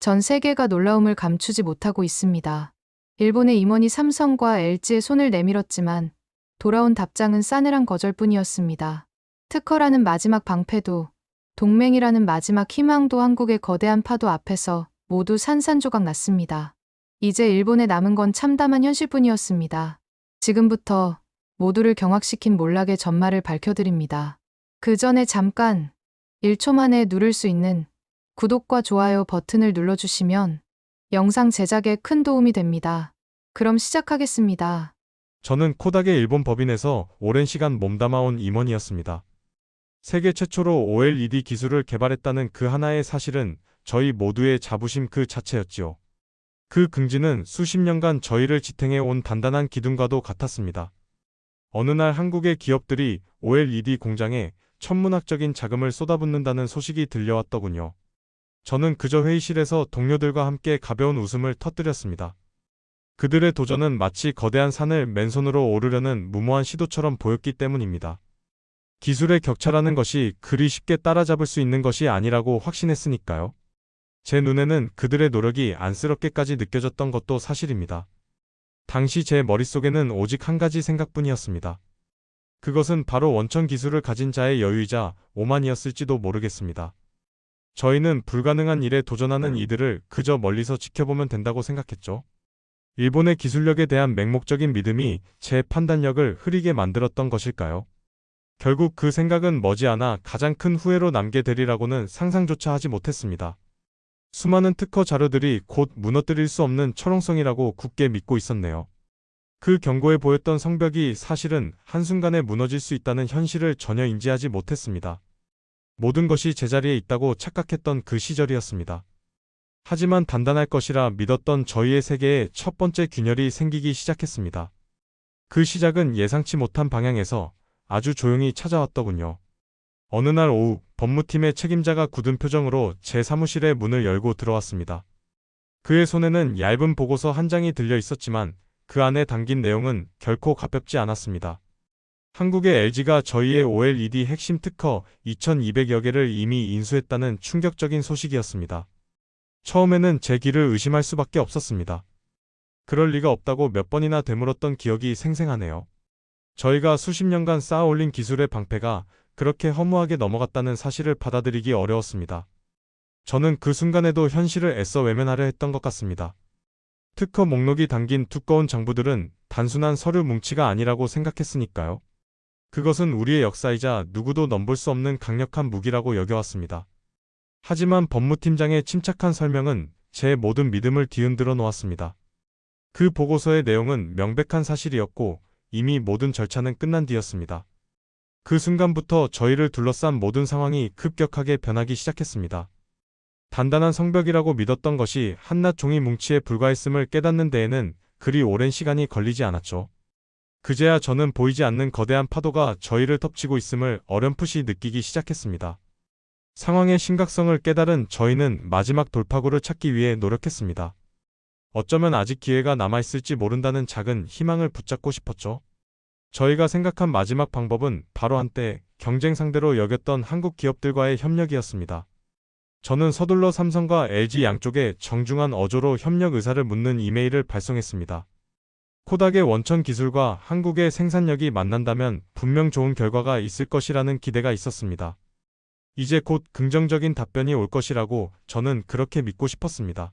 전 세계가 놀라움을 감추지 못하고 있습니다. 일본의 임원이 삼성과 LG의 손을 내밀었지만 돌아온 답장은 싸늘한 거절뿐이었습니다. 특허라는 마지막 방패도 동맹이라는 마지막 희망도 한국의 거대한 파도 앞에서 모두 산산조각 났습니다. 이제 일본에 남은 건 참담한 현실뿐이었습니다. 지금부터 모두를 경악시킨 몰락의 전말을 밝혀드립니다. 그 전에 잠깐 1초 만에 누를 수 있는 구독과 좋아요 버튼을 눌러주시면 영상 제작에 큰 도움이 됩니다. 그럼 시작하겠습니다. 저는 코닥의 일본 법인에서 오랜 시간 몸담아온 임원이었습니다. 세계 최초로 OLED 기술을 개발했다는 그 하나의 사실은 저희 모두의 자부심 그 자체였지요. 그 긍지는 수십 년간 저희를 지탱해 온 단단한 기둥과도 같았습니다. 어느 날 한국의 기업들이 OLED 공장에 천문학적인 자금을 쏟아붓는다는 소식이 들려왔더군요. 저는 그저 회의실에서 동료들과 함께 가벼운 웃음을 터뜨렸습니다. 그들의 도전은 마치 거대한 산을 맨손으로 오르려는 무모한 시도처럼 보였기 때문입니다. 기술의 격차라는 것이 그리 쉽게 따라잡을 수 있는 것이 아니라고 확신했으니까요. 제 눈에는 그들의 노력이 안쓰럽게까지 느껴졌던 것도 사실입니다. 당시 제 머릿속에는 오직 한 가지 생각뿐이었습니다. 그것은 바로 원천 기술을 가진 자의 여유이자 오만이었을지도 모르겠습니다. 저희는 불가능한 일에 도전하는 이들을 그저 멀리서 지켜보면 된다고 생각했죠. 일본의 기술력에 대한 맹목적인 믿음이 제 판단력을 흐리게 만들었던 것일까요? 결국 그 생각은 머지않아 가장 큰 후회로 남게 되리라고는 상상조차 하지 못했습니다. 수많은 특허 자료들이 곧 무너뜨릴 수 없는 철옹성이라고 굳게 믿고 있었네요. 그 경고에 보였던 성벽이 사실은 한순간에 무너질 수 있다는 현실을 전혀 인지하지 못했습니다. 모든 것이 제자리에 있다고 착각했던 그 시절이었습니다. 하지만 단단할 것이라 믿었던 저희의 세계에 첫 번째 균열이 생기기 시작했습니다. 그 시작은 예상치 못한 방향에서 아주 조용히 찾아왔더군요. 어느 날 오후 법무팀의 책임자가 굳은 표정으로 제 사무실의 문을 열고 들어왔습니다. 그의 손에는 얇은 보고서 한 장이 들려 있었지만 그 안에 담긴 내용은 결코 가볍지 않았습니다. 한국의 LG가 저희의 OLED 핵심 특허 2200여 개를 이미 인수했다는 충격적인 소식이었습니다. 처음에는 제 귀를 의심할 수밖에 없었습니다. 그럴 리가 없다고 몇 번이나 되물었던 기억이 생생하네요. 저희가 수십 년간 쌓아올린 기술의 방패가 그렇게 허무하게 넘어갔다는 사실을 받아들이기 어려웠습니다. 저는 그 순간에도 현실을 애써 외면하려 했던 것 같습니다. 특허 목록이 담긴 두꺼운 장부들은 단순한 서류 뭉치가 아니라고 생각했으니까요. 그것은 우리의 역사이자 누구도 넘볼 수 없는 강력한 무기라고 여겨왔습니다. 하지만 법무팀장의 침착한 설명은 제 모든 믿음을 뒤흔들어 놓았습니다. 그 보고서의 내용은 명백한 사실이었고 이미 모든 절차는 끝난 뒤였습니다. 그 순간부터 저희를 둘러싼 모든 상황이 급격하게 변하기 시작했습니다. 단단한 성벽이라고 믿었던 것이 한낱 종이 뭉치에 불과했음을 깨닫는 데에는 그리 오랜 시간이 걸리지 않았죠. 그제야 저는 보이지 않는 거대한 파도가 저희를 덮치고 있음을 어렴풋이 느끼기 시작했습니다. 상황의 심각성을 깨달은 저희는 마지막 돌파구를 찾기 위해 노력했습니다. 어쩌면 아직 기회가 남아있을지 모른다는 작은 희망을 붙잡고 싶었죠. 저희가 생각한 마지막 방법은 바로 한때 경쟁 상대로 여겼던 한국 기업들과의 협력이었습니다. 저는 서둘러 삼성과 LG 양쪽에 정중한 어조로 협력 의사를 묻는 이메일을 발송했습니다. 코닥의 원천 기술과 한국의 생산력이 만난다면 분명 좋은 결과가 있을 것이라는 기대가 있었습니다. 이제 곧 긍정적인 답변이 올 것이라고 저는 그렇게 믿고 싶었습니다.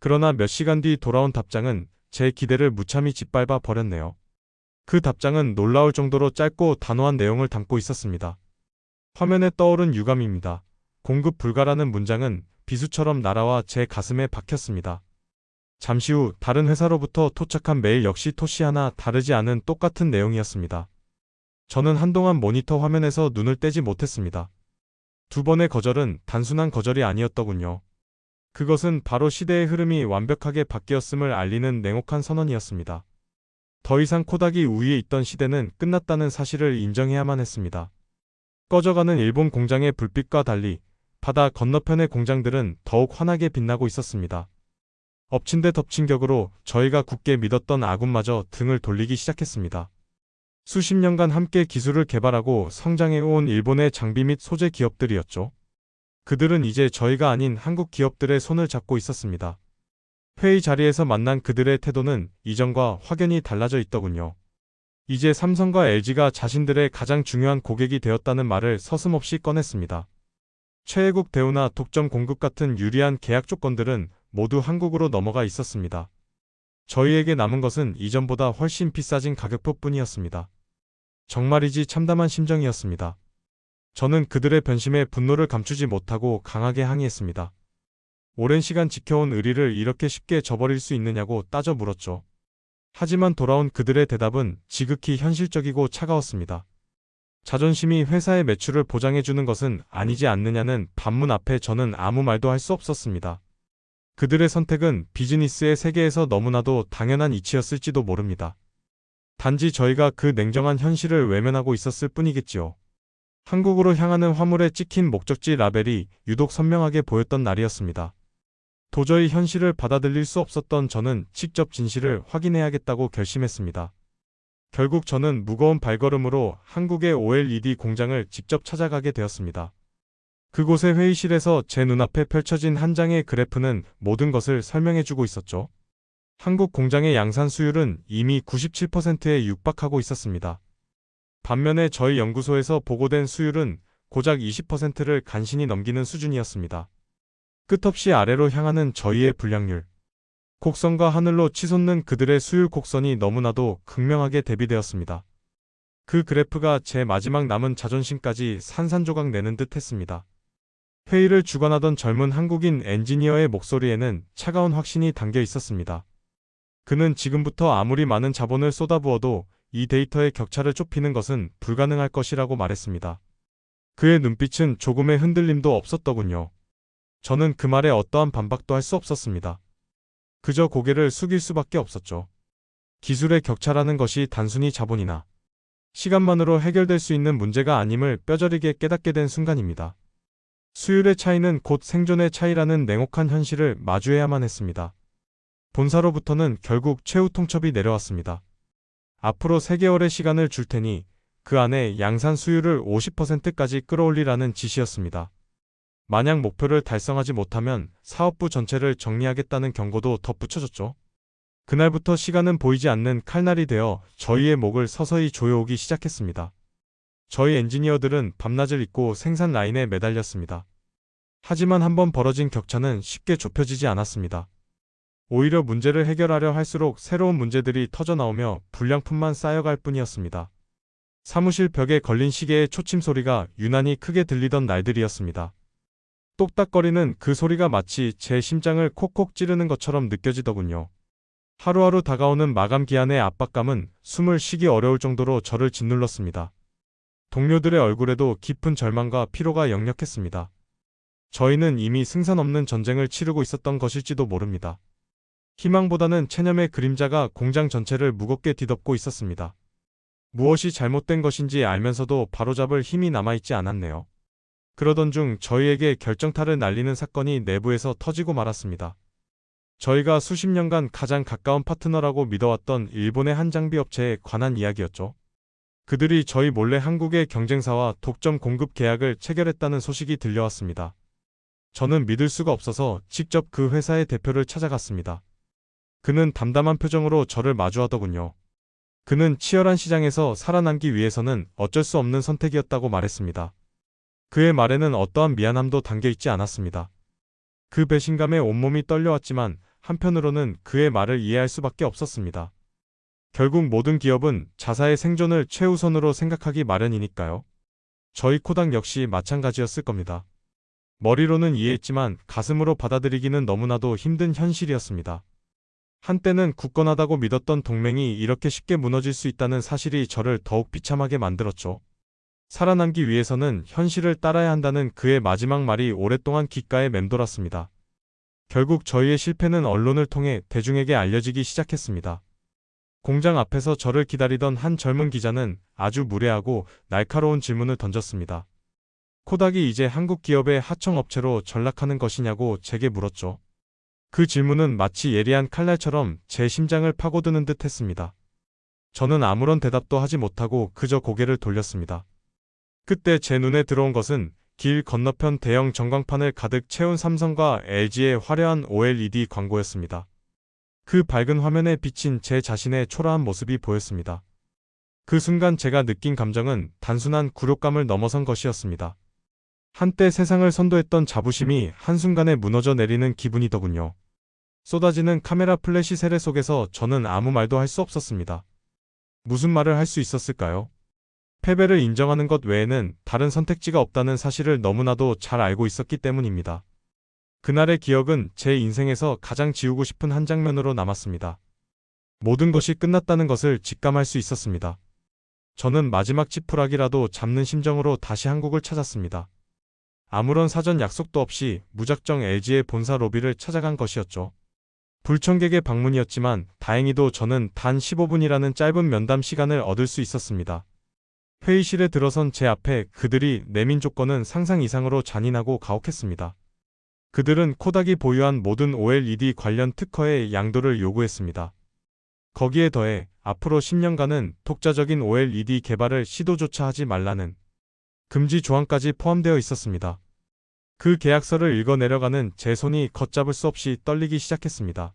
그러나 몇 시간 뒤 돌아온 답장은 제 기대를 무참히 짓밟아 버렸네요. 그 답장은 놀라울 정도로 짧고 단호한 내용을 담고 있었습니다. 화면에 떠오른 유감입니다. 공급 불가라는 문장은 비수처럼 날아와 제 가슴에 박혔습니다. 잠시 후 다른 회사로부터 토착한 메일 역시 토시 하나 다르지 않은 똑같은 내용이었습니다. 저는 한동안 모니터 화면에서 눈을 떼지 못했습니다. 두 번의 거절은 단순한 거절이 아니었더군요. 그것은 바로 시대의 흐름이 완벽하게 바뀌었음을 알리는 냉혹한 선언이었습니다. 더 이상 코닥이 우위에 있던 시대는 끝났다는 사실을 인정해야만 했습니다. 꺼져가는 일본 공장의 불빛과 달리 바다 건너편의 공장들은 더욱 환하게 빛나고 있었습니다. 엎친 데 덮친 격으로 저희가 굳게 믿었던 아군마저 등을 돌리기 시작했습니다. 수십 년간 함께 기술을 개발하고 성장해온 일본의 장비 및 소재 기업들이었죠. 그들은 이제 저희가 아닌 한국 기업들의 손을 잡고 있었습니다. 회의 자리에서 만난 그들의 태도는 이전과 확연히 달라져 있더군요. 이제 삼성과 LG가 자신들의 가장 중요한 고객이 되었다는 말을 서슴없이 꺼냈습니다. 최애국 대우나 독점 공급 같은 유리한 계약 조건들은 모두 한국으로 넘어가 있었습니다. 저희에게 남은 것은 이전보다 훨씬 비싸진 가격표뿐이었습니다. 정말이지 참담한 심정이었습니다. 저는 그들의 변심에 분노를 감추지 못하고 강하게 항의했습니다. 오랜 시간 지켜온 의리를 이렇게 쉽게 저버릴 수 있느냐고 따져 물었죠. 하지만 돌아온 그들의 대답은 지극히 현실적이고 차가웠습니다. 자존심이 회사의 매출을 보장해주는 것은 아니지 않느냐는 반문 앞에 저는 아무 말도 할 수 없었습니다. 그들의 선택은 비즈니스의 세계에서 너무나도 당연한 이치였을지도 모릅니다. 단지 저희가 그 냉정한 현실을 외면하고 있었을 뿐이겠지요. 한국으로 향하는 화물에 찍힌 목적지 라벨이 유독 선명하게 보였던 날이었습니다. 도저히 현실을 받아들일 수 없었던 저는 직접 진실을 확인해야겠다고 결심했습니다. 결국 저는 무거운 발걸음으로 한국의 OLED 공장을 직접 찾아가게 되었습니다. 그곳의 회의실에서 제 눈앞에 펼쳐진 한 장의 그래프는 모든 것을 설명해주고 있었죠. 한국 공장의 양산 수율은 이미 97%에 육박하고 있었습니다. 반면에 저희 연구소에서 보고된 수율은 고작 20%를 간신히 넘기는 수준이었습니다. 끝없이 아래로 향하는 저희의 불량률. 곡선과 하늘로 치솟는 그들의 수율 곡선이 너무나도 극명하게 대비되었습니다. 그 그래프가 제 마지막 남은 자존심까지 산산조각 내는 듯 했습니다. 회의를 주관하던 젊은 한국인 엔지니어의 목소리에는 차가운 확신이 담겨 있었습니다. 그는 지금부터 아무리 많은 자본을 쏟아부어도 이 데이터의 격차를 좁히는 것은 불가능할 것이라고 말했습니다. 그의 눈빛은 조금의 흔들림도 없었더군요. 저는 그 말에 어떠한 반박도 할 수 없었습니다. 그저 고개를 숙일 수밖에 없었죠. 기술의 격차라는 것이 단순히 자본이나 시간만으로 해결될 수 있는 문제가 아님을 뼈저리게 깨닫게 된 순간입니다. 수율의 차이는 곧 생존의 차이라는 냉혹한 현실을 마주해야만 했습니다. 본사로부터는 결국 최후 통첩이 내려왔습니다. 앞으로 3개월의 시간을 줄 테니 그 안에 양산 수율을 50%까지 끌어올리라는 지시였습니다. 만약 목표를 달성하지 못하면 사업부 전체를 정리하겠다는 경고도 덧붙여졌죠. 그날부터 시간은 보이지 않는 칼날이 되어 저희의 목을 서서히 조여오기 시작했습니다. 저희 엔지니어들은 밤낮을 잊고 생산 라인에 매달렸습니다. 하지만 한번 벌어진 격차는 쉽게 좁혀지지 않았습니다. 오히려 문제를 해결하려 할수록 새로운 문제들이 터져나오며 불량품만 쌓여갈 뿐이었습니다. 사무실 벽에 걸린 시계의 초침 소리가 유난히 크게 들리던 날들이었습니다. 똑딱거리는 그 소리가 마치 제 심장을 콕콕 찌르는 것처럼 느껴지더군요. 하루하루 다가오는 마감 기한의 압박감은 숨을 쉬기 어려울 정도로 저를 짓눌렀습니다. 동료들의 얼굴에도 깊은 절망과 피로가 역력했습니다. 저희는 이미 승산 없는 전쟁을 치르고 있었던 것일지도 모릅니다. 희망보다는 체념의 그림자가 공장 전체를 무겁게 뒤덮고 있었습니다. 무엇이 잘못된 것인지 알면서도 바로잡을 힘이 남아있지 않았네요. 그러던 중 저희에게 결정타를 날리는 사건이 내부에서 터지고 말았습니다. 저희가 수십 년간 가장 가까운 파트너라고 믿어왔던 일본의 한 장비 업체에 관한 이야기였죠. 그들이 저희 몰래 한국의 경쟁사와 독점 공급 계약을 체결했다는 소식이 들려왔습니다. 저는 믿을 수가 없어서 직접 그 회사의 대표를 찾아갔습니다. 그는 담담한 표정으로 저를 마주하더군요. 그는 치열한 시장에서 살아남기 위해서는 어쩔 수 없는 선택이었다고 말했습니다. 그의 말에는 어떠한 미안함도 담겨 있지 않았습니다. 그 배신감에 온몸이 떨려왔지만 한편으로는 그의 말을 이해할 수밖에 없었습니다. 결국 모든 기업은 자사의 생존을 최우선으로 생각하기 마련이니까요. 저희 코당 역시 마찬가지였을 겁니다. 머리로는 이해했지만 가슴으로 받아들이기는 너무나도 힘든 현실이었습니다. 한때는 굳건하다고 믿었던 동맹이 이렇게 쉽게 무너질 수 있다는 사실이 저를 더욱 비참하게 만들었죠. 살아남기 위해서는 현실을 따라야 한다는 그의 마지막 말이 오랫동안 귓가에 맴돌았습니다. 결국 저희의 실패는 언론을 통해 대중에게 알려지기 시작했습니다. 공장 앞에서 저를 기다리던 한 젊은 기자는 아주 무례하고 날카로운 질문을 던졌습니다. 코닥이 이제 한국 기업의 하청업체로 전락하는 것이냐고 제게 물었죠. 그 질문은 마치 예리한 칼날처럼 제 심장을 파고드는 듯 했습니다. 저는 아무런 대답도 하지 못하고 그저 고개를 돌렸습니다. 그때 제 눈에 들어온 것은 길 건너편 대형 전광판을 가득 채운 삼성과 LG의 화려한 OLED 광고였습니다. 그 밝은 화면에 비친 제 자신의 초라한 모습이 보였습니다. 그 순간 제가 느낀 감정은 단순한 굴욕감을 넘어선 것이었습니다. 한때 세상을 선도했던 자부심이 한순간에 무너져 내리는 기분이더군요. 쏟아지는 카메라 플래시 세례 속에서 저는 아무 말도 할 수 없었습니다. 무슨 말을 할 수 있었을까요? 패배를 인정하는 것 외에는 다른 선택지가 없다는 사실을 너무나도 잘 알고 있었기 때문입니다. 그날의 기억은 제 인생에서 가장 지우고 싶은 한 장면으로 남았습니다. 모든 것이 끝났다는 것을 직감할 수 있었습니다. 저는 마지막 지푸라기라도 잡는 심정으로 다시 한국을 찾았습니다. 아무런 사전 약속도 없이 무작정 LG의 본사 로비를 찾아간 것이었죠. 불청객의 방문이었지만 다행히도 저는 단 15분이라는 짧은 면담 시간을 얻을 수 있었습니다. 회의실에 들어선 제 앞에 그들이 내민 조건은 상상 이상으로 잔인하고 가혹했습니다. 그들은 코닥이 보유한 모든 OLED 관련 특허의 양도를 요구했습니다. 거기에 더해 앞으로 10년간은 독자적인 OLED 개발을 시도조차 하지 말라는 금지 조항까지 포함되어 있었습니다. 그 계약서를 읽어 내려가는 제 손이 걷잡을 수 없이 떨리기 시작했습니다.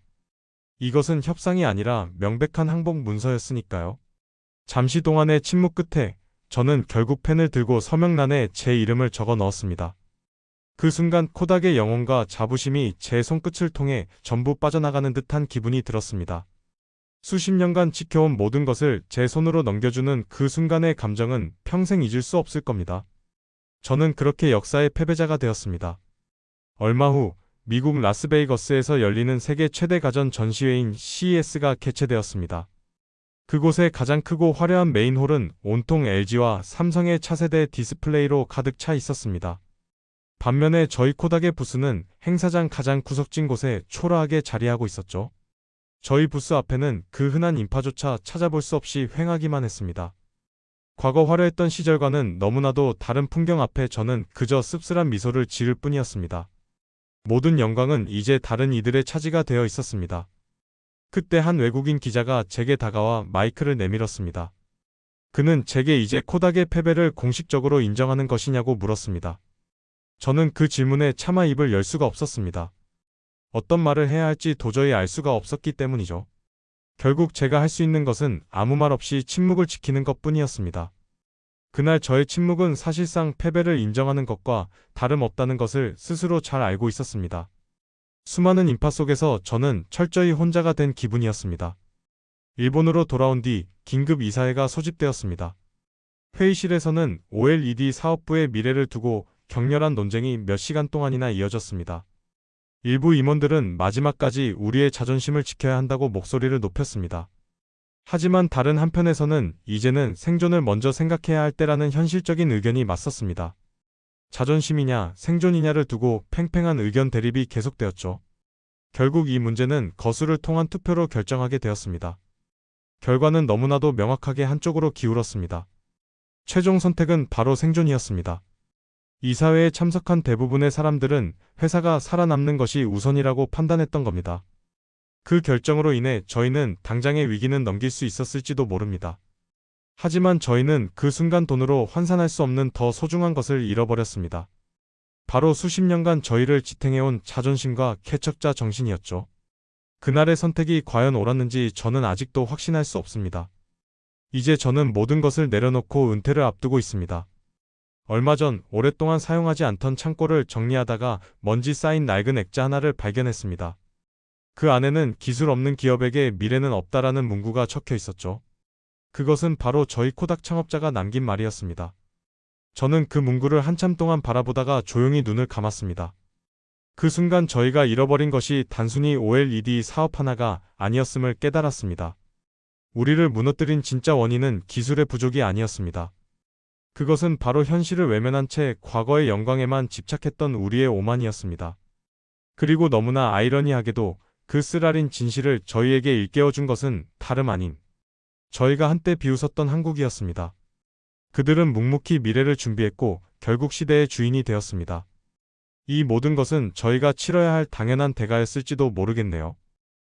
이것은 협상이 아니라 명백한 항복 문서였으니까요. 잠시 동안의 침묵 끝에 저는 결국 펜을 들고 서명란에 제 이름을 적어 넣었습니다. 그 순간 코닥의 영혼과 자부심이 제 손끝을 통해 전부 빠져나가는 듯한 기분이 들었습니다. 수십 년간 지켜온 모든 것을 제 손으로 넘겨주는 그 순간의 감정은 평생 잊을 수 없을 겁니다. 저는 그렇게 역사의 패배자가 되었습니다. 얼마 후 미국 라스베이거스에서 열리는 세계 최대 가전 전시회인 CES가 개최되었습니다. 그곳의 가장 크고 화려한 메인홀은 온통 LG와 삼성의 차세대 디스플레이로 가득 차 있었습니다. 반면에 저희 코닥의 부스는 행사장 가장 구석진 곳에 초라하게 자리하고 있었죠. 저희 부스 앞에는 그 흔한 인파조차 찾아볼 수 없이 횡하기만 했습니다. 과거 화려했던 시절과는 너무나도 다른 풍경 앞에 저는 그저 씁쓸한 미소를 지을 뿐이었습니다. 모든 영광은 이제 다른 이들의 차지가 되어 있었습니다. 그때 한 외국인 기자가 제게 다가와 마이크를 내밀었습니다. 그는 제게 이제 코닥의 패배를 공식적으로 인정하는 것이냐고 물었습니다. 저는 그 질문에 차마 입을 열 수가 없었습니다. 어떤 말을 해야 할지 도저히 알 수가 없었기 때문이죠. 결국 제가 할 수 있는 것은 아무 말 없이 침묵을 지키는 것 뿐이었습니다. 그날 저의 침묵은 사실상 패배를 인정하는 것과 다름없다는 것을 스스로 잘 알고 있었습니다. 수많은 인파 속에서 저는 철저히 혼자가 된 기분이었습니다. 일본으로 돌아온 뒤 긴급 이사회가 소집되었습니다. 회의실에서는 OLED 사업부의 미래를 두고 격렬한 논쟁이 몇 시간 동안이나 이어졌습니다. 일부 임원들은 마지막까지 우리의 자존심을 지켜야 한다고 목소리를 높였습니다. 하지만 다른 한편에서는 이제는 생존을 먼저 생각해야 할 때라는 현실적인 의견이 맞섰습니다. 자존심이냐 생존이냐를 두고 팽팽한 의견 대립이 계속되었죠. 결국 이 문제는 거수를 통한 투표로 결정하게 되었습니다. 결과는 너무나도 명확하게 한쪽으로 기울었습니다. 최종 선택은 바로 생존이었습니다. 이사회에 참석한 대부분의 사람들은 회사가 살아남는 것이 우선이라고 판단했던 겁니다. 그 결정으로 인해 저희는 당장의 위기는 넘길 수 있었을지도 모릅니다. 하지만 저희는 그 순간 돈으로 환산할 수 없는 더 소중한 것을 잃어버렸습니다. 바로 수십 년간 저희를 지탱해온 자존심과 개척자 정신이었죠. 그날의 선택이 과연 옳았는지 저는 아직도 확신할 수 없습니다. 이제 저는 모든 것을 내려놓고 은퇴를 앞두고 있습니다. 얼마 전 오랫동안 사용하지 않던 창고를 정리하다가 먼지 쌓인 낡은 액자 하나를 발견했습니다. 그 안에는 기술 없는 기업에게 미래는 없다라는 문구가 적혀 있었죠. 그것은 바로 저희 코닥 창업자가 남긴 말이었습니다. 저는 그 문구를 한참 동안 바라보다가 조용히 눈을 감았습니다. 그 순간 저희가 잃어버린 것이 단순히 OLED 사업 하나가 아니었음을 깨달았습니다. 우리를 무너뜨린 진짜 원인은 기술의 부족이 아니었습니다. 그것은 바로 현실을 외면한 채 과거의 영광에만 집착했던 우리의 오만이었습니다. 그리고 너무나 아이러니하게도 그 쓰라린 진실을 저희에게 일깨워준 것은 다름 아닌 저희가 한때 비웃었던 한국이었습니다. 그들은 묵묵히 미래를 준비했고 결국 시대의 주인이 되었습니다. 이 모든 것은 저희가 치러야 할 당연한 대가였을지도 모르겠네요.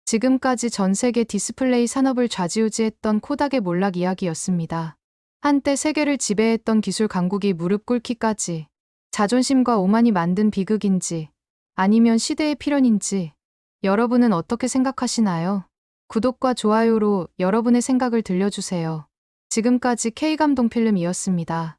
지금까지 전 세계 디스플레이 산업을 좌지우지했던 코닥의 몰락 이야기였습니다. 한때 세계를 지배했던 기술 강국이 무릎 꿇기까지 자존심과 오만이 만든 비극인지 아니면 시대의 필연인지 여러분은 어떻게 생각하시나요? 구독과 좋아요로 여러분의 생각을 들려주세요. 지금까지 K감동필름이었습니다.